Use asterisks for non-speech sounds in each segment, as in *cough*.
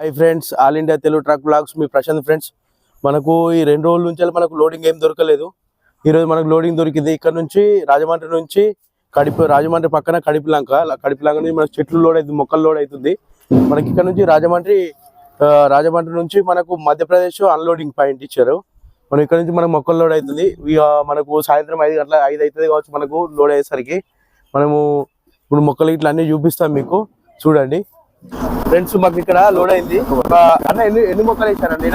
Hi friends all India Telugu truck blogs మీ Prashanth friends. మనకు ఈ రెండు రోజుల నుంచి మనకు లోడింగ్ ఏం దొరకలేదు. ఈరోజు మనకు లోడింగ్ దొరికింది ఇక్కడ నుంచి రాజమండ్రి నుంచి కడిపి రాజమండ్రి పక్కన కడిపిలంక. కడిపిలంక నుంచి మనకు చెట్లు లోడ్ అవుతుంది మొక్కలు లోడ్ అవుతుంది. మనకి ఇక్కడ నుంచి రాజమండ్రి రాజమండ్రి నుంచి మనకు మధ్యప్రదేశ్ అన్లోడింగ్ పాయింట్ ఇచ్చారు. మనం ఇక్కడ నుంచి మనకు మొక్కలు లోడ్ అవుతుంది. మనకు సాయంత్రం ఐదు గంటల ఐదు అవుతుంది కావచ్చు మనకు లోడ్ అయ్యేసరికి. మనము ఇప్పుడు మొక్కలు ఇట్లా అన్ని చూపిస్తాం మీకు. చూడండి. ఫ్రెండ్స్ మాకు ఇక్కడ లోడ్ అయింది. ఒక అన్న ఎన్ని ఎన్ని మొక్కలు వేసారండి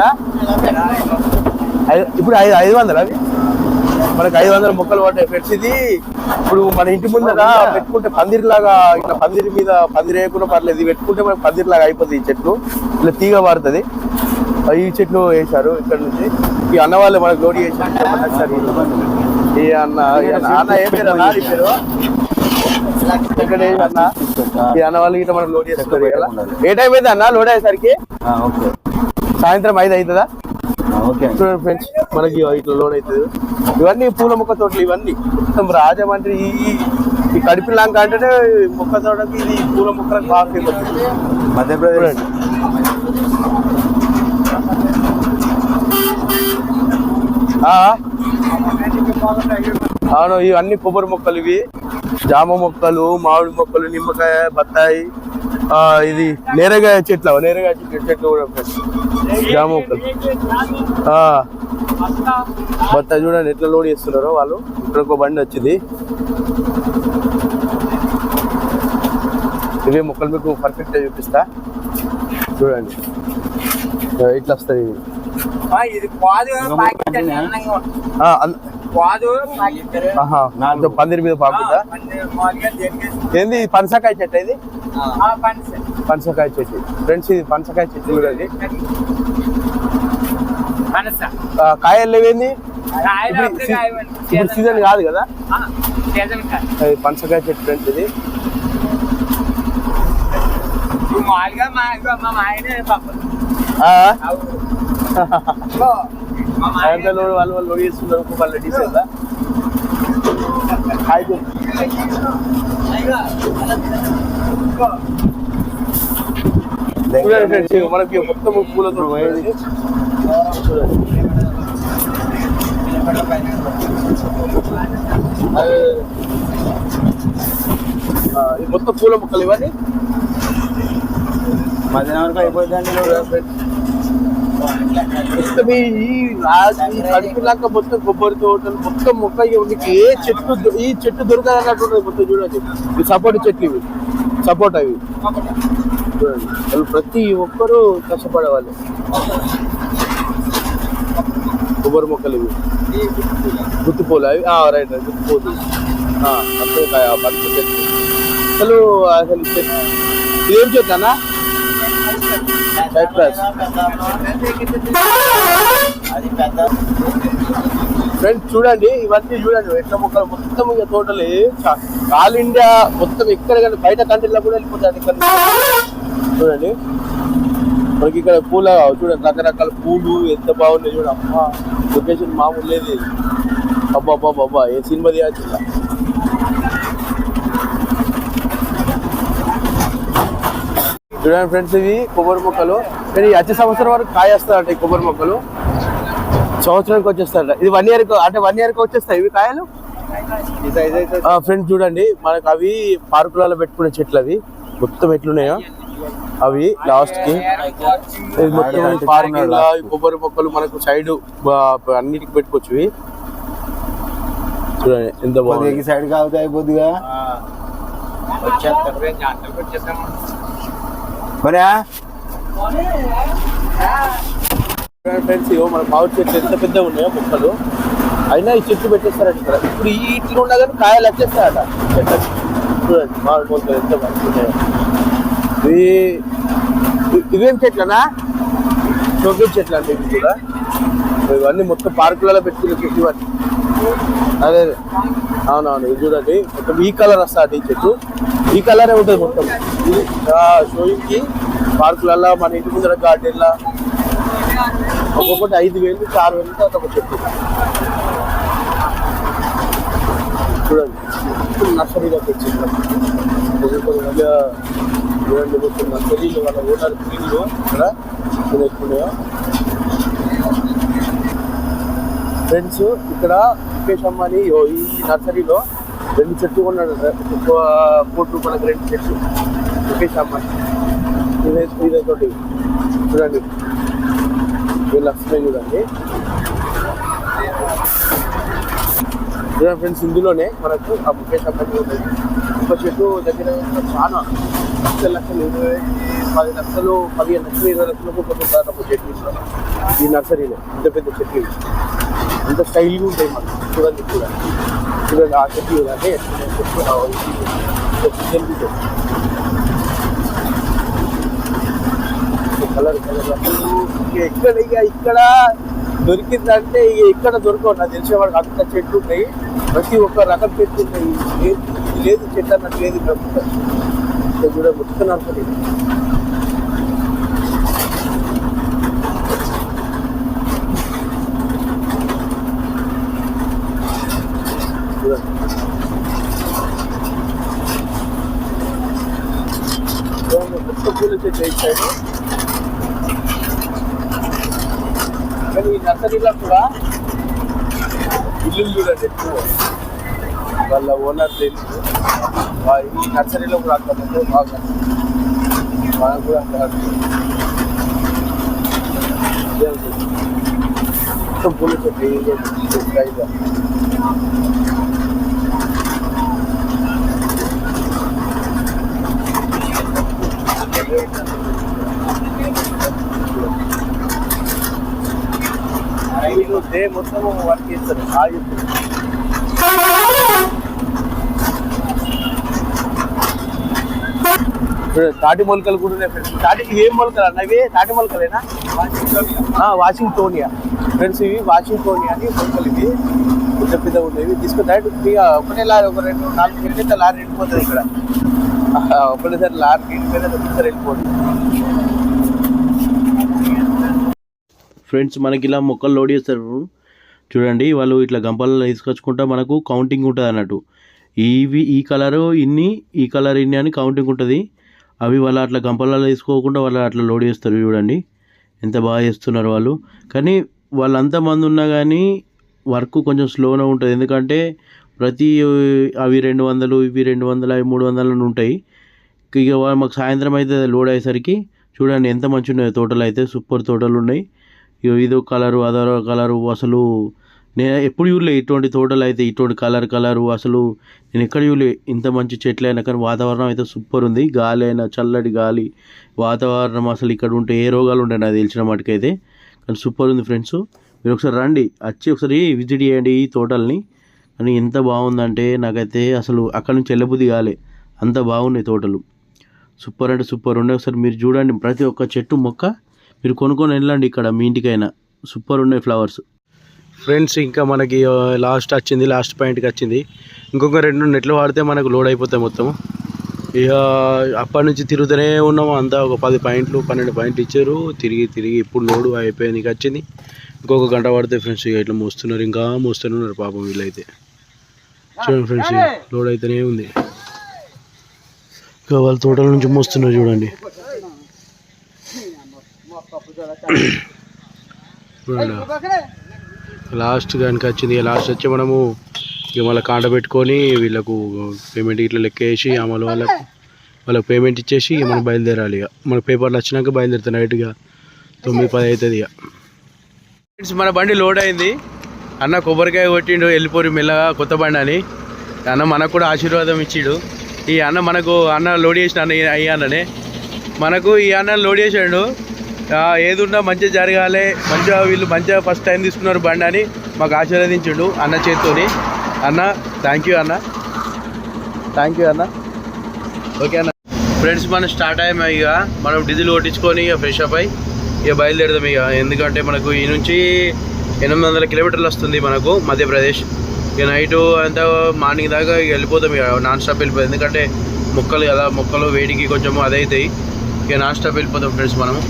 ఇప్పుడు ఐదు ఐదు వందలు అవి? మనకి ఐదు వందల మొక్కలు పడ్డాయి ఫ్రెండ్స్. ఇది ఇప్పుడు మన ఇంటి ముందర పెట్టుకుంటే పందిరి లాగా ఇట్లా పందిరి మీద పందిరి వేయకుండా పర్లేదు. ఇది పెట్టుకుంటే మనకి పందిరి లాగా అయిపోతుంది ఈ చెట్లు. ఇట్లా తీగ పారుతుంది ఈ చెట్లు వేశారు ఇక్కడ నుంచి. ఈ అన్న వాళ్ళు మనకు లోడ్ చేశారు ఈ అన్న అన్న అన్న ఏం పేరు? అన్న నీ పేరు? అన్న వాళ్ళు ఇట్లా లోడ్ చేస్తారు ఏ టైం అయితే అన్న? లోడ్ అయ్యేసరికి? ఓకే. సాయంత్రం ఐదు అవుతుందా ఓకే చూడండి ఫ్రెండ్స్ మనకి ఇట్లా లోడ్ అవుతుంది ఇవన్నీ పూల మొక్క తోటలు ఇవన్నీ. మొత్తం రాజమండ్రి ఈ ఈ కడిపి లంక అంటేనే మొక్క తోటకి ఇది పూల మొక్కలకు బాగా ఫేమస్ మధ్యప్రదేశ్? అవును ఇవన్నీ కొబ్బరి మొక్కలు ఇవి. జామ మొక్కలు మామిడి మొక్కలు నిమ్మకాయ బత్తాయి ఆ, ఇది నేరగాయ చెట్లు నేరగాయ చెట్లు చెట్లు కూడా జామ మొక్కలు. ఆ. బత్తాయి చూడండి ఎట్లా లోడ్ చేస్తున్నారో వాళ్ళు. ఇక్కడ ఒక బండి వచ్చింది. ఇవే మొక్కలు మీకు పర్ఫెక్ట్గా చూపిస్తా. చూడండి. ఆ, ఇట్లా వస్తాయి ఇది కొంచెం పందిరి మీద పాకుతా? ఏంది ఇది పనసకాయ చెట్టు ఇది. పనసకాయ చెట్టు. ఫ్రెండ్స్ ఇది పనసకాయ చెట్టు పనస. ఆ, కాయలు లేవేంది? ఇప్పుడు సీజన్ కాదు కదా? పనసకాయ చెట్టు ఫ్రెండ్స్ ఇది. ఇది మామూలుగా మా ఇదిగో సాయంత్రం లోడ్ వాళ్ళు వాళ్ళు లోడ్ చేస్తున్నారు వాళ్ళు డీసెల్ హాయ్ చెప్పు. ఇదిగో, చూడండి ఫ్రెండ్స్ ఇగో మనకి మొత్తం పూలతో మొత్తం పూల మొక్కలు ఇవన్నీ మధ్యాహ్నం వరకు అయిపోతుందండి మొత్తం ఈ రాజు కడుపులాక మొత్తం కొబ్బరి తోటలు మొత్తం మొక్క ఇక మీకు ఏ చెట్టు ఈ చెట్టు దొరకాలన్నట్టు మొత్తం చూడండి ఈ సపోటా చెట్లు ఇవి. సపోటా ఇవి చూడండి వాళ్ళు ప్రతి ఒక్కరూ కష్టపడేవాళ్ళు. కొబ్బరి మొక్కలు ఇవి. గుత్తిపూలు అవి. రైట్ గుత్తిపూలు అర్థకాయ పంచ చెట్లు అసలు అసలు చెట్టు ఇదేం చెట్టు అన్నా? అది పెద్ద. ఫ్రెండ్స్ చూడండి ఇవన్నీ చూడండి. ఎట్లా మొక్కలు? మొత్తం ఇక టోటల్ ఆల్ ఇండియా మొత్తం ఎక్కడ కానీ బయట కంట్రీలో కూడా వెళ్ళిపోతుంది ఇక్కడ. చూడండి. మనకి ఇక్కడ పూల చూడండి రకరకాల పూలు ఎంత బాగున్నాయి చూడండి అమ్మా లొకేషన్ మామూలు లేదు. అబ్బా అబ్బా అబ్బా ఏ సినిమా తీయచ్చు చూడండి ఫ్రెండ్స్ ఇవి కొబ్బరి మొక్కలు. కానీ వచ్చే సంవత్సరం వరకు కాయేస్తారట ఈ కొబ్బరి మొక్కలు. సంవత్సరానికి వచ్చేస్తారట. ఇది వన్ ఇయర్ అంటే వన్ ఇయర్కి వచ్చేస్తాయి ఇవి కాయలు? ఫ్రెండ్స్ చూడండి. మనకు అవి పార్కులలో పెట్టుకునే చెట్లు అవి. మొత్తం ఎట్లున్నాయో. అవి లాస్ట్కి మొత్తం పార్కింగ్ కొబ్బరి మొక్కలు మనకు సైడ్ అన్నిటికి పెట్టుకోవచ్చు ఇవి. చూడండి ఎంత బాగుంది. సైడ్ కావుతా అయిపోద్దిగా. వచ్చేస్తారు. మరి ఫ్రెండ్స్ ఇగో మన పావు చెట్లు ఎంత పెద్ద ఉన్నాయో మొక్కలు అయినా ఈ చెట్లు పెట్టేస్తారట ఇక్కడ. ఇప్పుడు ఈ ఇట్లు ఉన్నా కానీ కాయలు వచ్చేస్తాయట చెట్లకి. చూడండి మామిడి మొక్కలు ఎంత మంచిగా ఇవేం చెట్లనా? షోకేజ్ చెట్లు అంటే ఇవి కూడా. ఇవన్నీ మొత్తం పార్కులలో పెట్టుకునే చెట్లు ఇవన్నీ. అదే అవునవును ఇది చూడండి. మొత్తం ఈ కలర్ వస్తుంది ఈ చెట్టు ఈ కలరే ఉంటుంది మొత్తం. ఇది షోయింగ్కి మన ఇంటి ముందర గార్డెన్లా. ఒక్కొక్కటి ఐదు వేలు ఆరు వేలు దాకా ఒక చెట్టు. చూడండి. నర్సరీలోకి వచ్చింది చూడండి మొత్తం నర్సరీలు వాళ్ళ ఓనర్ క్లీన్లు ఇక్కడ. ఎక్కున్నాయో ఫ్రెండ్స్ ఇక్కడ ముఖేష్ అంబానీ ఈ నర్సరీలో రెండు చెట్లు కొన్నాడు ఎక్కువ కోటి రూపాయలకు రెండు చెట్లు. ముఖేష్ అంబానీ. ఇదే తోటి. చూడండి. వీళ్ళు వస్తున్నాయి చూడండి. చూడండి ఫ్రెండ్స్ ఇందులోనే మనకు ఆ ముఖేష్ అంబానీ ఉంటుంది ఒక చెట్టు దగ్గర చాలా లక్షల లక్షలు ఇరవై పది లక్షలు పదిహేను లక్షలు ఇరవై లక్షలకు పోతుంటారు ఒక చెట్టు. ఈ నర్సరీలో పెద్ద పెద్ద చెట్లు. అంత స్టైల్గా ఉంటాయి మనం చూడండి కూడా చూడండి ఆ చెట్టు చూడండి. చెట్లు కలర్ కలర్ ఇక ఎక్కడ ఇక ఇక్కడ దొరికిందంటే ఇక ఇక్కడ దొరకవు. నాకు తెలిసే వాడికి అంత చెట్లు ఉంటాయి ప్రతి ఒక్క రకం చెట్లు ఉంటాయి లేదు లేదు చెట్టు అన్నట్టు లేదు ఇక్కడ మొత్తం. ఇక్కడ కూడా మొత్తం నర్సరీ చూడండి చూడండి, మొత్తం పూల చెట్లు ఇచ్చాడు కానీ ఈ నర్సరీలో కూడా ఇల్లు చూడండి ఎక్కువ వాళ్ళ ఓనర్ తెలుసు వా- ఈ నర్సరీలో కూడా అంత ముందు బాగా మనం కూడా అంత ఇదే ఉంటుంది. మొత్తం పూల చెట్లు ఏం లేదు ఐదు డే మొత్తం వర్క్ చేస్తారు. ఆగి తాటి మొలకలు కూడా ఉన్నాయి ఫ్రెండ్స్ తాటి ఇవి ఏం మొలకలు అన్నవి తాటి మొలకలేనా? వాషింగ్టోనియా. వాషింగ్ టోనియా ఫ్రెండ్స్ ఇవి వాషింగ్ టోనియా అని మొలకలు ఇవి. పెద్ద పెద్ద ఉండేవి. తీసుకుని డైరెక్ట్ ఫ్రీగా ఒకటే లారీ ఒక రెండు నాలుగు కిలోమీటర్ లారీ వెళ్ళిపోతుంది ఇక్కడ. ఆ, ఒకటేసారి లారీ వెళ్ళిపోతుంది ఫ్రెండ్స్ మనకి ఇలా మొక్కలు లోడ్ చేస్తారు. చూడండి వాళ్ళు ఇట్లా గంపల్లో తీసుకొచ్చుకుంటా మనకు కౌంటింగ్ ఉంటుంది అన్నట్టు. ఇవి ఈ కలరు ఇన్ని ఈ కలర్ ఇన్ని అని కౌంటింగ్ ఉంటుంది. అవి వాళ్ళు అట్లా గంపలలో తీసుకోకుండా వాళ్ళు అట్లా లోడ్ చేస్తారు చూడండి. ఎంత బాగా చేస్తున్నారు వాళ్ళు. కానీ వాళ్ళంత మంది ఉన్నా కానీ వర్క్ కొంచెం స్లోగా ఉంటుంది. ఎందుకంటే ప్రతి అవి రెండు వందలు ఇవి రెండు వందలు అవి మూడు వందలు అని ఉంటాయి. ఇక మాకు సాయంత్రం అయితే లోడ్ అయ్యేసరికి చూడండి ఎంత మంచి ఉన్నాయి తోటలు అయితే సూపర్ తోటలు ఉన్నాయి. ఇగో ఇదో కలరు అదో కలరు అసలు నేను ఎప్పుడు చూడలే ఇటువంటి తోటలు అయితే ఇటువంటి కలర్ కలరు అసలు నేను ఎక్కడ చూడలే ఇంత మంచి చెట్లు అయినా కానీ వాతావరణం అయితే సూపర్ ఉంది. గాలి అయినా చల్లటి గాలి వాతావరణం అసలు ఇక్కడ ఉంటే ఏ రోగాలు ఉంటాయి నాకు తెలిసిన మటుకైతే. కానీ సూపర్ ఉంది ఫ్రెండ్స్. మీరు ఒకసారి రండి వచ్చి ఒకసారి విజిట్ చేయండి ఈ తోటల్ని. కానీ ఎంత బాగుందంటే నాకైతే అసలు అక్కడి నుంచి వెళ్ళబుద్ధి కాలే. అంత బాగున్నాయి తోటలు. సూపర్ అంటే సూపర్. ఉన్నాయి ఒకసారి మీరు చూడండి. ప్రతి ఒక్క చెట్టు మొక్క మీరు కొనుక్కొని వెళ్ళండి ఇక్కడ మీ ఇంటికైనా. సూపర్ ఉన్నాయి ఫ్లవర్స్. ఫ్రెండ్స్ ఇంకా మనకి లాస్ట్ వచ్చింది లాస్ట్ పాయింట్కి వచ్చింది. ఇంకొక రెండు నెట్లు వాడితే మనకు లోడ్ అయిపోతాయి మొత్తం ఇక అప్పటి నుంచి తిరుగుతూనే ఉన్నాము. అంతా ఒక పది పాయింట్లు పన్నెండు పాయింట్లు ఇచ్చారు. తిరిగి తిరిగి ఇప్పుడు లోడు అయిపోయింది వచ్చింది. ఇంకొక గంట పడితే ఫ్రెండ్స్ ఇక ఇట్లా మోస్తున్నారు ఇంకా మోస్తూనే ఉన్నారు పాపం వీళ్ళైతే. చూడండి ఫ్రెండ్స్ లోడ్ అయితేనే ఉంది. ఇంకా వాళ్ళ తోటల నుంచి మోస్తున్నారు చూడండి. లాస్ట్ కనుక వచ్చింది లాస్ట్ వచ్చి మనము ఇక మళ్ళీ కాంట పెట్టుకొని వీళ్ళకు పేమెంట్ ఇట్లా లెక్క వేసి అమలు వాళ్ళకు వాళ్ళకి పేమెంట్ ఇచ్చేసి మనం బయలుదేరాలి ఇక. మన పేపర్లు వచ్చినాక బయలుదేరుతాం నైట్గా తొమ్మిది పది అవుతుంది ఇక. ఫ్రెండ్స్ మన బండి లోడ్ అయింది. అన్న కొబ్బరికాయ కొట్టిండు వెళ్ళిపోరు మెల్లగా కొత్త బండి అని. అన్న మనకు కూడా ఆశీర్వాదం ఇచ్చిండు. ఈ అన్న మనకు అన్న లోడ్ చేసిన అన్న ఈ- అన్ననే. మనకు ఈ అన్న లోడ్ చేసాడు. ఏదున్నా మంచిగా జరగాలి మంచిగా వీళ్ళు మంచిగా ఫస్ట్ టైం తీసుకున్నారు బండి అని మాకు ఆశీర్వదించిండు అన్న చేత్తోని. అన్న థ్యాంక్ యూ అన్న. థ్యాంక్ యూ అన్న. ఓకే అన్న. ఫ్రెండ్స్ మనం స్టార్ట్ అయ్యాము ఇక. మనం డీజిల్ కొట్టించుకొని ఇక ఫ్రెష్ అప్ అయ్యి ఇక బయలుదేరదాం ఇక. ఎందుకంటే మనకు ఈ నుంచి ఎనిమిది వందల కిలోమీటర్లు వస్తుంది మనకు మధ్యప్రదేశ్. ఇక నైట్ అంతా మార్నింగ్ దాకా ఇక వెళ్ళిపోతాం ఇక. నాన్ స్టాప్ వెళ్ళిపోతాం. ఎందుకంటే మొక్కలు కదా మొక్కలు వేడికి కొంచెం అదైతాయి. ఇక నాన్ స్టాప్ వెళ్ళిపోతాం ఫ్రెండ్స్ మనము.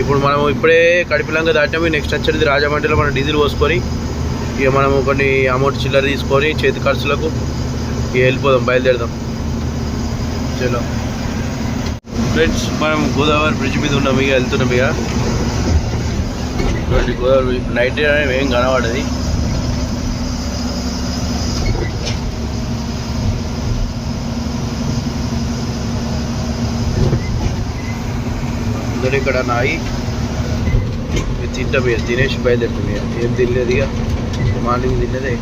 ఇప్పుడు మనం ఇప్పుడే కడిపిలంగా దాటాము. నెక్స్ట్ వచ్చేది రాజమండ్రిలో మనం డీజిల్ పోసుకొని ఇక మనము కొన్ని అమౌంట్ చిల్లర తీసుకొని చేతి ఖర్చులకు ఇక వెళ్ళిపోదాం బయలుదేరదాం. చలో. ఫ్రెండ్స్ మనం గోదావరి బ్రిడ్జ్ మీద ఉన్నాం ఇక వెళ్తున్నాం ఇక. చూడండి గోదావరి నైట్ ఏం కనబడది. అందరూ ఇక్కడ నాయి. ఇది తింటాం ఇక తినేసి బయలుదేరుతాం ఇక. ఏం తినలేదు ఇక. మార్నింగ్ తిన్నదే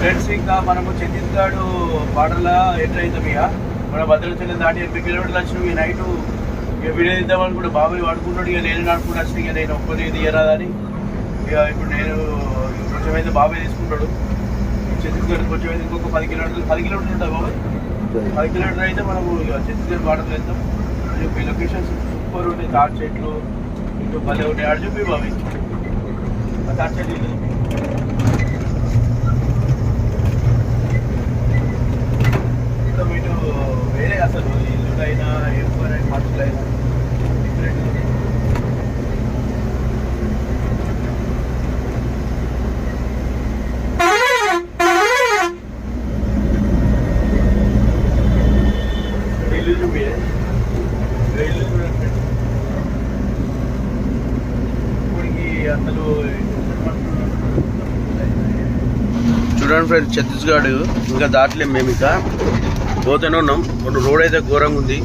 ఫ్రెండ్స్ ఇంకా మనము ఛత్తీస్గఢ్ బార్డర్లో ఎంటర్ అవుతాం ఇక మన భద్రాచలం దాటి ఎనిమిది కిలోమీటర్లు వచ్చినాం. ఈ నైట్ ఇక వీడియో తీద్దాం బాబాయ్ వాడుకుంటాడు ఇక నేను నడుపుకుంటూ వచ్చిన ఇక నేను ఒక్కనే తీయరాదని ఇక ఇప్పుడు నేను కొంచెం అయితే బాబాయ్ తీసుకుంటాడు. ఛత్తీస్గఢ్ కొంచెం అయితే ఇంకొక పది కిలోమీటర్లు పది కిలోమీటర్లు ఉంటుంది బాబాయ్. పది కిలోమీటర్లు అయితే మనము ఇక ఛత్తీస్గఢ్ బార్డర్లో వెళ్తాం. ఈ లొకేషన్స్ సూపర్ ఉంటాయి. తాటి చెట్లు ఇటు భలే ఉంటాయి. ఆడ చూపి బాబాయ్. ఆ తాటి చెట్లు ఇల్లు. మొత్తం ఇటు వేరే అసలు ఇల్లులైనా ఎప్పుడైనా మనుషులైనా డిఫరెంట్ ఇల్లు చూపి ఇల్లు చూడండి ఇప్పటికి అసలు చూడండి ఫ్రెండ్స్ ఛత్తీస్గఢ్ ఇంకా దాటలేం మేము ఇంకా. పోతూనే ఉన్నాం. కొన్ని రోడ్ అయితే ఘోరంగా ఉంది.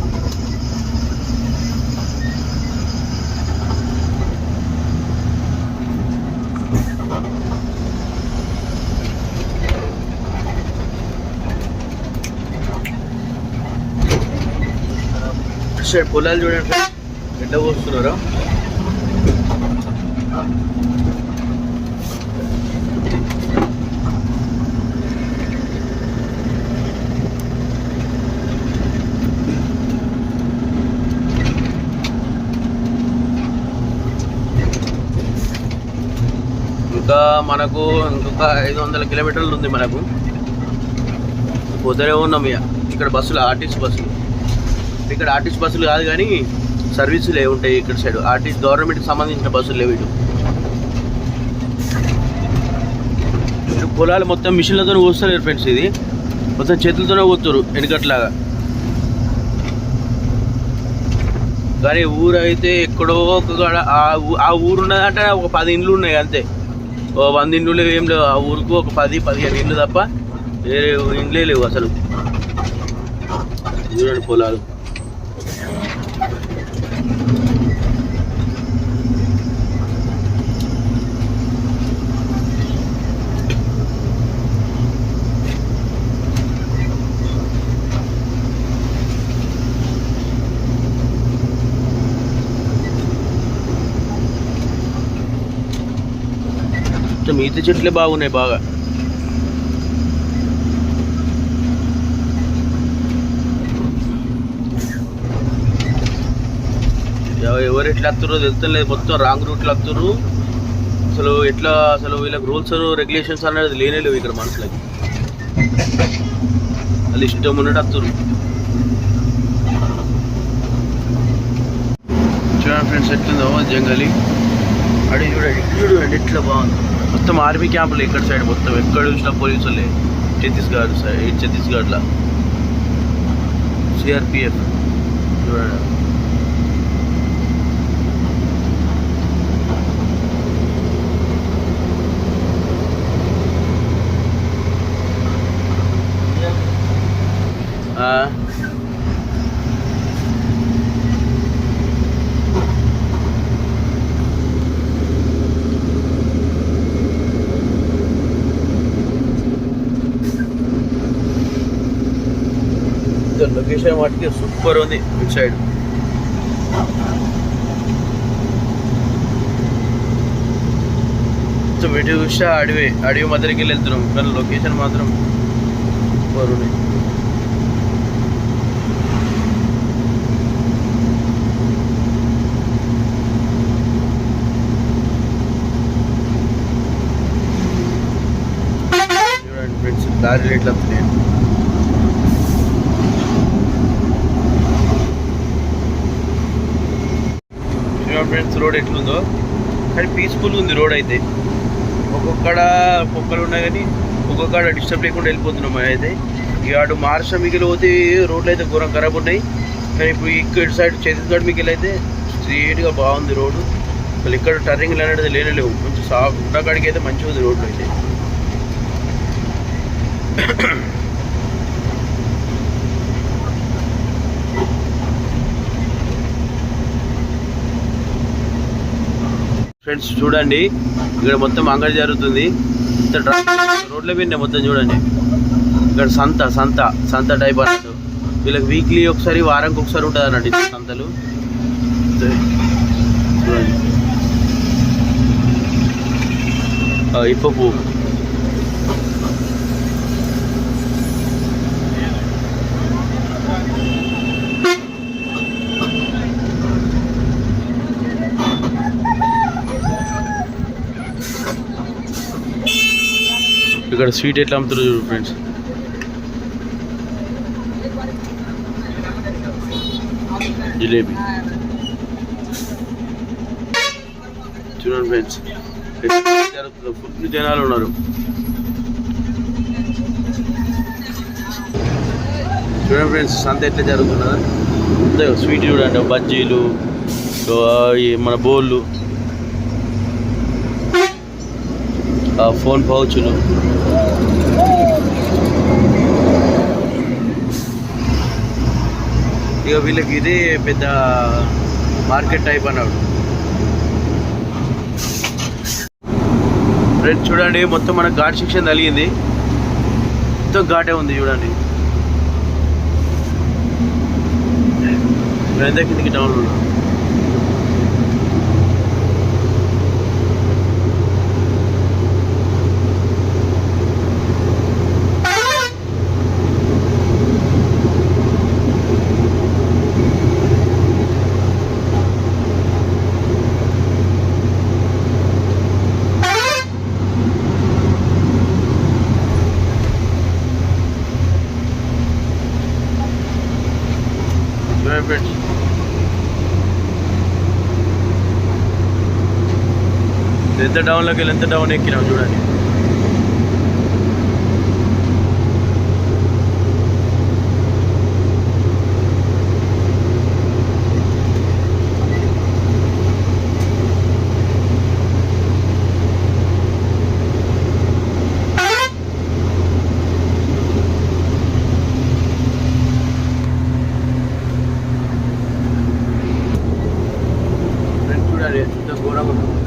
సైడ్ పొలాలు చూడండి. ఫ్రెండ్స్ ఎట్లా పోస్తున్నారో ఇంకా మనకు ఇంకొక ఐదు వందల కిలోమీటర్లు ఉంది మనకు. పోతూనే ఉన్నాం ఇక. ఇక్కడ బస్సులు ఆర్టీసీ బస్సులు. ఇక్కడ ఆర్టీసీ బస్సులు కాదు కానీ సర్వీసులు ఏ ఉంటాయి ఇక్కడ సైడ్? ఆర్టీసీ గవర్నమెంట్కి సంబంధించిన బస్సులు లేవు ఇటు. పొలాలు మొత్తం మిషన్లతో పోస్తలేరు ఫ్రెండ్స్ ఇది. మొత్తం చేతులతోనే పోతున్నారు వెనుకట్లాగా కానీ ఊరు అయితే ఎక్కడో ఒక ఆ ఆ ఊరు ఉన్నదంటే ఒక పది ఇండ్లు ఉన్నాయి అంతే. ఓ వంద ఇండ్లు లేవు ఏం లేవు. ఆ ఊరికి ఒక పది పదిహేను ఇండ్లు తప్ప వేరే ఇండ్లే లేవు అసలు. చూడండి పొలాలు మొత్తం ఈత చెట్లే బాగున్నాయి బాగా. ఎవరు ఎట్లా వస్తారో తెలుస్తలేదు. మొత్తం రాంగ్ రూట్లో వస్తారు అసలు ఎట్లా అసలు వీళ్ళకి రూల్స్ రెగ్యులేషన్స్ అనేది లేనే లేవు ఇక్కడ మనుషులకి. వాళ్ళు ఇష్టం ఉన్నట్టు వస్తారు చూడండి ఫ్రెండ్స్ ఎట్లుందో జంగలి. అడిగి చూడండి చూడండి ఎట్లా బాగుంది. మొత్తం ఆర్మీ క్యాంపులు ఎక్కడ సైడ్ మొత్తం ఎక్కడ చూసినా పోలీసులే. ఛత్తీస్గఢ్ సైడ్ ఛత్తీస్గఢ్లో. సిఆర్పిఎఫ్. చూడండి ఆ, లొకేషన్ వాటికి సూపర్ ఉంది ఇటు సైడ్. వీటి చూస్తే అడవి అడవి మధ్యకి వెళ్ళి వెళ్తున్నాం కానీ లొకేషన్ మాత్రం సూపర్ ఉంది. లారీ రేట్లు వస్తున్నాయి ఫ్రెండ్స్ రోడ్ ఎట్లుందో. కానీ పీస్ఫుల్ ఉంది రోడ్ అయితే. ఒక్కొక్కడ కుక్కలు ఉన్నాయి కానీ ఒక్కొక్కడ డిస్టర్బ్ లేకుండా వెళ్ళిపోతున్నాం అయితే. ఇక అటు మహారాష్ట్ర మిగిలి పోతే రోడ్లు అయితే ఘోరం ఖరాబ్ ఉన్నాయి. కానీ ఇప్పుడు ఇక్కడ సైడ్ ఛత్తీస్గఢ్ మిగిలి అయితే స్ట్రీట్గా బాగుంది రోడ్డు. అసలు ఇక్కడ టర్నింగ్ అనేది లేనలేవు. కొంచెం సాఫ్ట్ ఉన్నకాడికి అయితే మంచిగా ఉంది రోడ్లు అయితే. ఫ్రెండ్స్ చూడండి. ఇక్కడ మొత్తం అంగడి జరుగుతుంది. ఇంత రోడ్ల మీద మొత్తం చూడండి. ఇక్కడ సంత సంత సంత టైప్ అన్నట్టు. వీళ్ళకి వీక్లీ ఒకసారి వారానికి ఒకసారి ఉంటుంది అన్నట్టు సంతలు. చూడండి. ఇప్ప పువ్వు ఇక్కడ స్వీట్ ఎట్లా అమ్ముతారు చూడు ఫ్రెండ్స్? జిలేబీ. చూడండి ఫ్రెండ్స్. జరుగుతుంది ఫుల్ జనాలు ఉన్నారు. చూడండి ఫ్రెండ్స్ సంత ఎట్లా జరుగుతున్నదా. అంతే స్వీట్ చూడండి బజ్జీలు మన బోళ్ళు ఆ, ఫోన్ పౌచులు ఇక వీళ్ళకి ఇది పెద్ద మార్కెట్ టైప్ అన్నాడు. ఫ్రెండ్స్ చూడండి మొత్తం మనకు ఘాట్ సెక్షన్ తగిలింది. మొత్తం ఘాటే ఉంది చూడండి. ఎంత కిందికి డౌన్ ఉన్నా చూడండి ఫ్రెండ్స్ ఎంత డౌన్లోకి వెళ్ళి ఎంత డౌన్ ఎక్కినాం చూడండి ఫ్రెండ్స్ చూడండి ఎంత ఘోరంగా ఉంది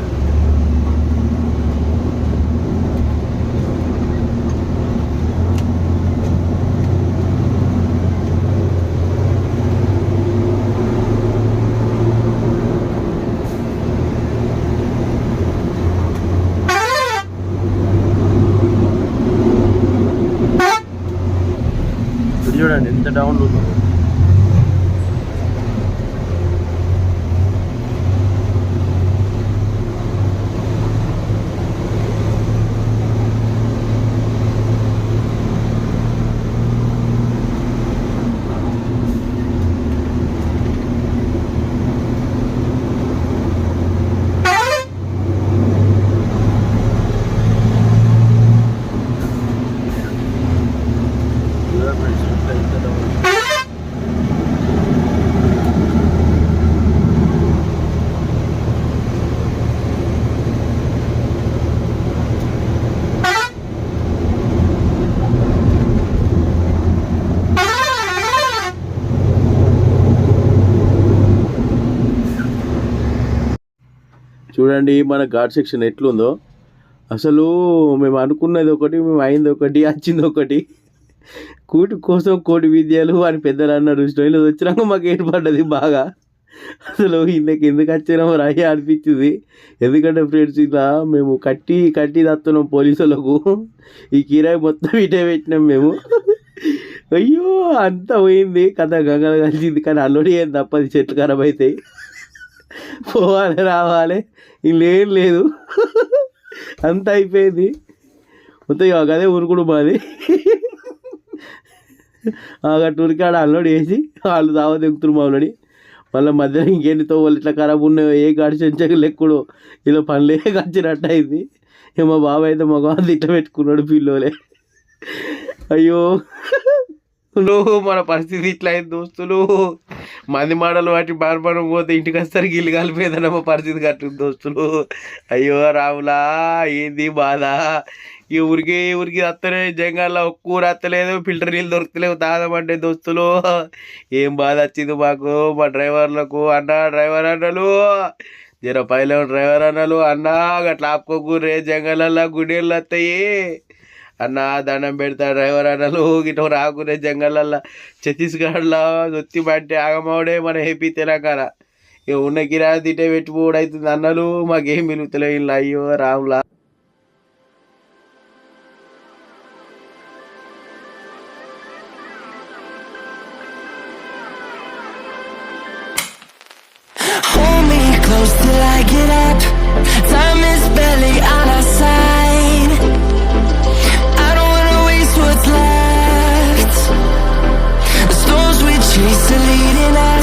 ఇది చూడండి ఎంత డౌన్ ఉందో చూడండి ఫ్రెండ్స్ ఎంత ఎంత డౌన్ ఉందో. చూడండి మన ఘాట్ సెక్షన్ ఎట్లుందో. అసలు మేము అనుకున్నది ఒకటి మేము అయింది ఒకటి వచ్చింది ఒకటి. కూటి కోసం కోటి విద్యలు అని పెద్దలు అన్నారు. స్టైల్ వచ్చినాక మాకు ఏర్పడ్డది బాగా. అసలు ఇందుకు ఎందుకు వచ్చినామో రాయి అనిపించింది. ఎందుకంటే ఫ్రెండ్స్ ఇలా మేము కట్టి కట్టి తత్తున్నాం పోలీసులకు. ఈ కిరాయి మొత్తం ఇటే పెట్టినాం మేము. అయ్యో అంతా పోయింది. కథ గంగలు కలిసింది. కానీ అల్లుడి ఏం తప్పది? చెట్లు ఖరాబ్ అవుతాయి. *laughs* పోవాలి రావాలి. ఇల్లేం లేదు *laughs* అంత అయిపోయింది. మొత్తం ఇక అదే ఉరుకుడు మాది. *laughs* అటు ఊరికి ఆడ వేసి వాళ్ళు దావా దిగుతున్నారు మామూలుని. మళ్ళీ మధ్యలో ఇంకేంటితో వాళ్ళు ఇట్లా ఖరాబ్ ఉన్నాయో ఏ గాడి లెక్కుడు. ఇలా పనులే గడిచినట్టు అయింది. ఇక మా బాబాయ్ అయితే మగవాళ్ళు ఇట్లా పెట్టుకున్నాడు పిల్లోలే. అయ్యో. మన పరిస్థితి ఇట్లా అయింది దోస్తులు. మంది మాటలు వాటి బాధపడం పోతే ఇంటికి వస్తారు గిల్లు కలిపేదన్న మా పరిస్థితి కట్టింది దోస్తులు. అయ్యో రాములా ఏంది బాధ? ఈ ఊరికి ఈ ఊరికి వస్తలే జంగాల్లో ఒక్క ఊరు వస్తలేదు ఫిల్టర్ నీళ్ళు దొరకలేవు తాగమంటే దోస్తులు. ఏం బాధ వచ్చింది మాకు మా డ్రైవర్లకు. అన్న డ్రైవర్ అన్నలు జర పైలో డ్రైవర్ అన్నలు అన్నా అట్లా ఆపుకోకూరే జంగలల్లో గుడేళ్ళు వస్తాయి అన్న దండం పెడతా డ్రైవర్ అన్నలు గిట్ట రాకునే జంగళ్ళల్లో ఛత్తీస్గఢ్లో దొత్తి పట్టి ఆగమవుడే మన ఏపీ తెలంగాణ ఇక ఉన్న కిరాయి తిట్టే పెట్టిపోవడం అవుతుంది అన్నలు మాకేం మిలుగుతలే ఇలా అయ్యో రాములా Hold me close till I get up. Time is barely on our side. leading out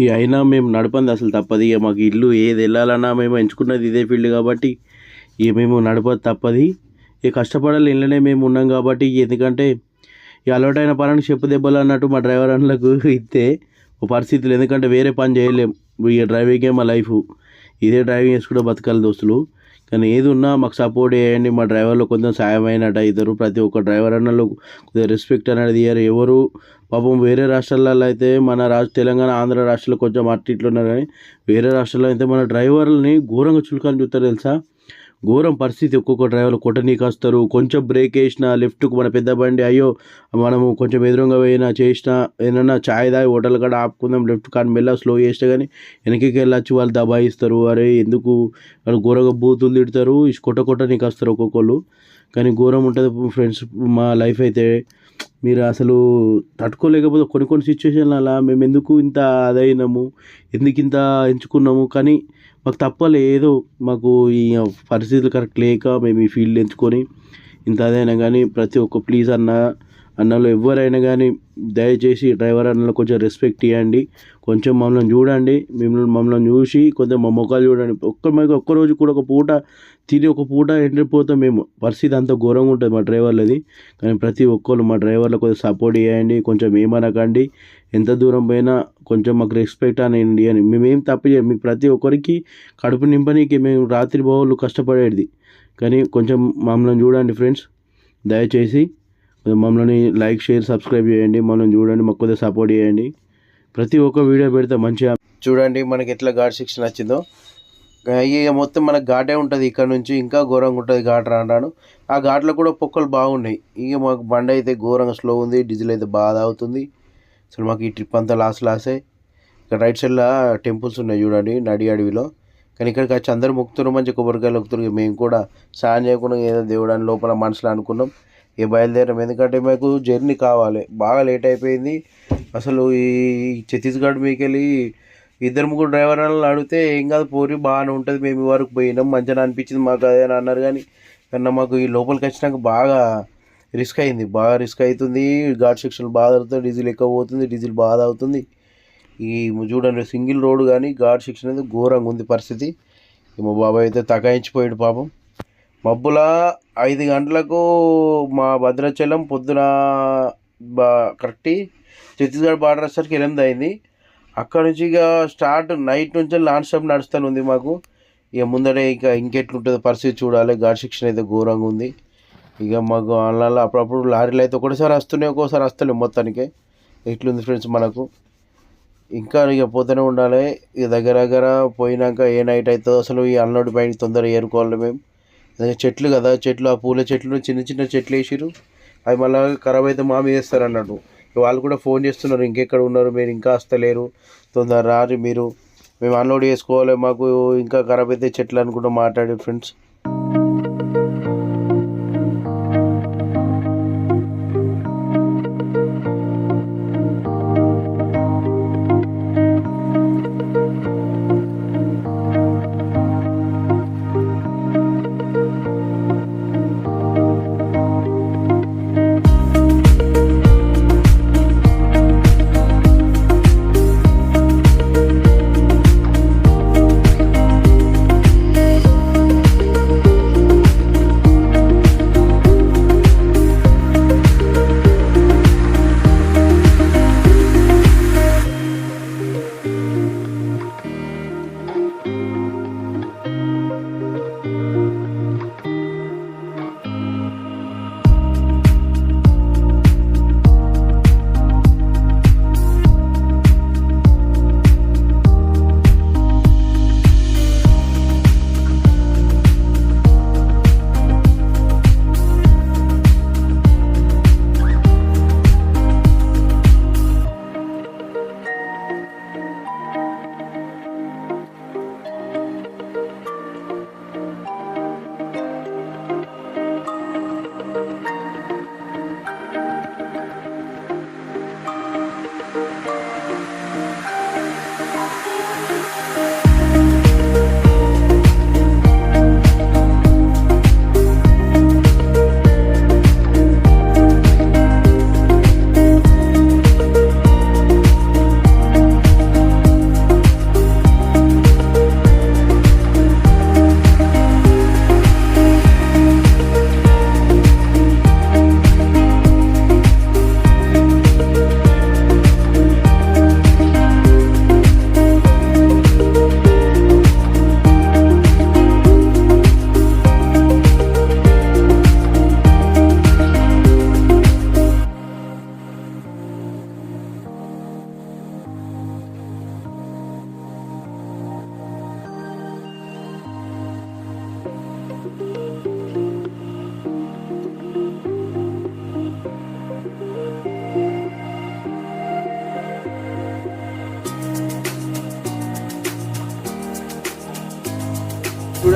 ఇక అయినా మేము నడపంది అసలు తప్పదు. ఇక మాకు ఇల్లు ఏది వెళ్ళాలన్నా మేము ఎంచుకున్నది ఇదే ఫీల్డ్ కాబట్టి ఇక మేము నడపదు తప్పది. ఇక కష్టపడాలి ఇంట్లోనే మేము ఉన్నాం కాబట్టి ఎందుకంటే ఈ అలవాటైన పనులు చెప్పు దెబ్బలు అన్నట్టు మా డ్రైవర్ అన్నలకు ఇస్తే పరిస్థితులు. ఎందుకంటే వేరే పని చేయలేం. ఇక డ్రైవింగే మా లైఫ్. ఇదే డ్రైవింగ్ చేసుకుంటే బతకాలి దోస్తులు. కానీ ఏది ఉన్నా మాకు సపోర్ట్ చేయండి. మా డ్రైవర్లు కొంచెం సాయం అయినట్టు అవుతారు ప్రతి ఒక్క డ్రైవర్ అన్నలు కొద్దిగా రెస్పెక్ట్ అనేది ఇయ్యరు. ఎవరు పాపం వేరే రాష్ట్రాలలో అయితే మన రాష్ట్ర తెలంగాణ ఆంధ్ర రాష్ట్రాలు కొంచెం అట్టి ఇట్లు ఉన్నారు కానీ వేరే రాష్ట్రాల్లో అయితే మన డ్రైవర్లని ఘోరంగా చులకాన్ని చూస్తారు తెలుసా? ఘోరం పరిస్థితి. ఒక్కొక్క డ్రైవర్లు కొట్టనీకి వస్తారు కొంచెం బ్రేక్ వేసినా లెఫ్ట్కు మన పెద్ద బండి అయ్యో మనము కొంచెం ఎదురుగా పోయినా చేసినా ఏదన్నా ఛాయ్ దాయి హోటల్ కాడ ఆపుకుందాం లెఫ్ట్ కానీ మెల్ల స్లో చేసినా కానీ వెనకకి వెళ్ళొచ్చి వాళ్ళు దబాయిస్తారు. అరే ఎందుకు? వాళ్ళు ఘోరగా బూతులు తిడతారు. కొట్ట కొట్టనీకి వస్తారు ఒక్కొక్కళ్ళు. కానీ ఘోరం ఉంటుంది ఫ్రెండ్స్ మా లైఫ్ అయితే. మీరు అసలు తట్టుకోలేకపోతే కొన్ని కొన్ని సిచ్యువేషన్లు అలా మేము ఎందుకు ఇంత అదైనాము? ఎందుకు ఇంత ఎంచుకున్నాము? కానీ మాకు తప్పలే ఏదో మాకు ఈ పరిస్థితులు కరెక్ట్ లేక మేము ఈ ఫీల్డ్ ఎంచుకొని ఇంత అదైనా కానీ ప్రతి ఒక్క ప్లీజ్ అన్న అన్నలో ఎవరైనా కానీ దయచేసి డ్రైవర్ అన్నలో కొంచెం రెస్పెక్ట్ ఇవ్వండి. కొంచెం మమ్మల్ని చూడండి. మిమ్మల్ని మమ్మల్ని చూసి కొంచెం మా ముఖాలు చూడండి. ఒక్క మాకు ఒక్క రోజు కూడా ఒక పూట తిని ఒక పూట ఎండిపోతాం మేము. పరిస్థితి అంత ఘోరంగా ఉంటుంది మా డ్రైవర్లది. కానీ ప్రతి ఒక్కరు మా డ్రైవర్లకు కొంచెం సపోర్ట్ చేయండి కొంచెం ఏమనకండి. ఎంత దూరం పోయినా కొంచెం మాకు రెస్పెక్ట్ అనండి అని. మేమేం తప్పు చేయం మీకు ప్రతి ఒక్కరికి కడుపు నింపనీకి మేము రాత్రి బావులు కష్టపడేది. కానీ కొంచెం మమ్మల్ని చూడండి ఫ్రెండ్స్ దయచేసి మమ్మల్ని లైక్ షేర్ సబ్స్క్రైబ్ చేయండి. మమ్మల్ని చూడండి మాకు కొద్దిగా సపోర్ట్ చేయండి. ప్రతి ఒక్క వీడియో పెడితే మంచిగా చూడండి మనకి ఎట్లా ఘాట్ శిక్షణ వచ్చిందో ఇక మొత్తం మనకు ఘాటే ఉంటుంది ఇక్కడ నుంచి ఇంకా ఘోరంగా ఉంటుంది ఘాట్ రాను ఆ ఘాట్లో కూడా పొక్కలు బాగున్నాయి. ఇక మాకు బండి అయితే ఘోరంగా స్లో ఉంది డీజిల్ అయితే బాగా అవుతుంది అసలు మాకు ఈ ట్రిప్ అంతా లాస్ లాసే ఇక్కడ రైట్ సైడ్లో టెంపుల్స్ ఉన్నాయి చూడండి నడి అడవిలో. కానీ ఇక్కడికి వచ్చి అందరూ మొక్కుతున్నారు మంచి కొబ్బరికాయలు మొక్కుతున్నారు. మేము కూడా సాయం చేయకుండా ఏదో దేవుడు లోపల మనసులో అనుకున్నాం. ఇక బయలుదేరాం. ఎందుకంటే మాకు జర్నీ కావాలి. బాగా లేట్ అయిపోయింది. అసలు ఈ ఛత్తీస్గఢ్ మీకు వెళ్ళి ఇద్దరు ముగ్గురు డ్రైవర్ వాళ్ళని అడిగితే ఏం కాదు పోరి బాగానే ఉంటుంది మేము ఈ వరకు పోయినాం మంచిగా అనిపించింది మాకు అదే అని అన్నారు కానీ కన్నా మాకు ఈ లోపలికి వచ్చినాక బాగా రిస్క్ అయింది బాగా రిస్క్ అవుతుంది ఘాట్ సెక్షన్ బాగా అవుతుంది డీజిల్ ఎక్కువ పోతుంది డీజిల్ బాగా అవుతుంది ఈ చూడండి సింగిల్ రోడ్ కానీ ఘాట్ సెక్షన్ అయితే ఘోరంగా ఉంది పరిస్థితి. మా బాబాయ్ అయితే తకాయించిపోయాడు పాపం. మబ్బుల ఐదు గంటలకు మా భద్రాచలం పొద్దున బా కరెక్ట్ ఛత్తీస్గఢ్ బార్డర్ వచ్చేసరికి ఎనిమిది అయింది. అక్కడ నుంచి ఇక స్టార్ట్ నైట్ నుంచి నాన్ స్టాప్ నడుస్తూనే ఉంది మాకు. ఇక ముందరే ఇక ఇంకెట్లుంటుందో పరిస్థితి చూడాలి. ఘాట్ శిక్షణ అయితే ఘోరంగా ఉంది. ఇక మాకు అలా అప్పుడప్పుడు లారీలు అయితే ఒకటిసారి వస్తున్నాయి ఒక్కోసారి వస్తలేవు మొత్తానికి. ఎట్లుంది ఫ్రెండ్స్ మనకు? ఇంకా ఇక పోతూనే ఉండాలి. ఇక దగ్గర దగ్గర పోయినాక ఏ నైట్ అవుతుందో అసలు ఈ అన్లోడ్ పైన తొందరగా ఏరుకోవాలి మేము. చెట్లు కదా చెట్లు ఆ పూల చెట్లు చిన్న చిన్న చెట్లు వేసిరు అవి మళ్ళీ ఖరాబ్ అయితే మామి వేస్తారు అన్నట్టు. వాళ్ళు కూడా ఫోన్ చేస్తున్నారు ఇంకెక్కడ ఉన్నారు మీరు ఇంకా వస్తలేరు తొందర రారు మీరు. మేము అన్లోడ్ చేసుకోవాలి మాకు ఇంకా ఖరాబ్ అయితే చెట్లు అనుకుంటూ మాట్లాడే ఫ్రెండ్స్.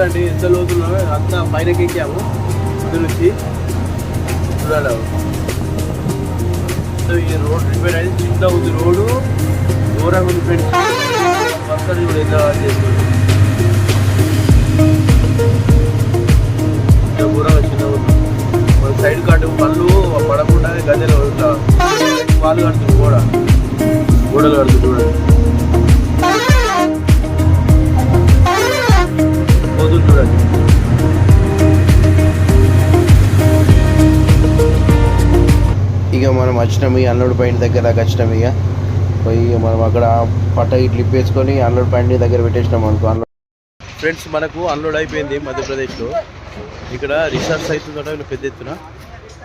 చూడండి ఎంత లోతులో అంతా పైనకి ఎక్కాము. ముందు నుంచి చూడాలి సో ఈ రోడ్ రిపేర్ అయితే చిన్న ఉంది రోడ్డు దూరంగా ఉంది ఫ్రెండ్స్. వర్కర్ కూడా ఎంత చేస్తుంది. దూరంగా చిన్న ఉంది. మన సైడ్ కట్టు పళ్ళు పడకుండా గదిలో ఇట్లా పాలు కడుతుంది గోడ. గోడలు కడుతుంది చూడండి. పోతుంది చూడండి. ఇక మనం వచ్చినాం ఈ అన్లోడ్ పాయింట్ దగ్గర వచ్చినాం ఇక పోయి మనం అక్కడ పట్ట ఇట్లా ఇప్పేసుకొని అన్లోడ్ పాయింట్ దగ్గర పెట్టేసినాం అనుకో అన్లోడ్ ఫ్రెండ్స్ మనకు అన్లోడ్ అయిపోయింది మధ్యప్రదేశ్లో. ఇక్కడ రీసెర్చ్ అవుతుందట పెద్ద ఎత్తున.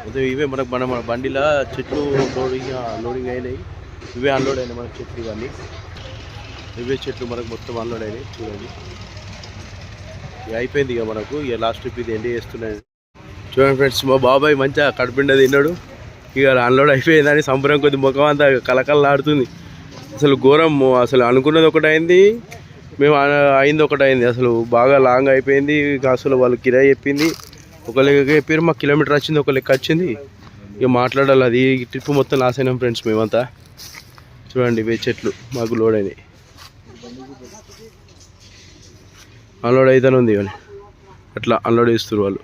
అదే ఇవే మనకు మన మన బండిలో చెట్లు లోడింగ్ లోడింగ్ అయినాయి. ఇవే అన్లోడ్ అయినాయి మనకు చెట్లు ఇవన్నీ. ఇవే చెట్లు మనకు మొత్తం అన్లోడ్ అయినాయి చూడండి. ఇక అయిపోయింది ఇక మనకు. ఇక లాస్ట్ ట్రిప్ ఇది ఎండ్ చేస్తున్నాయి చూడండి ఫ్రెండ్స్ మా బాబాయ్ మంచిగా కడుపుండ తిన్నాడు. ఇక అన్లోడ్ అయిపోయిందని సంబరం కొద్ది ముఖం అంతా కలకలలాడుతుంది అసలు ఘోరం అసలు అనుకున్నది ఒకటి అయింది మేము అయింది ఒకటి అయింది అసలు బాగా లాంగ్ అయిపోయింది. ఇక అసలు వాళ్ళు కిరాయి చెప్పింది. ఒక లెక్క చెప్పారు మాకు కిలోమీటర్ వచ్చింది ఒక లెక్క వచ్చింది. ఇక మాట్లాడాలి అది ట్రిప్ మొత్తం లాస్ అయినాం ఫ్రెండ్స్ మేమంతా. చూడండి ఇవే చెట్లు మాకు లోడ్ అయినాయి. అన్లోడ్ అయితేనే ఉంది కానీ. అట్లా అన్లోడ్ చేస్తారు వాళ్ళు.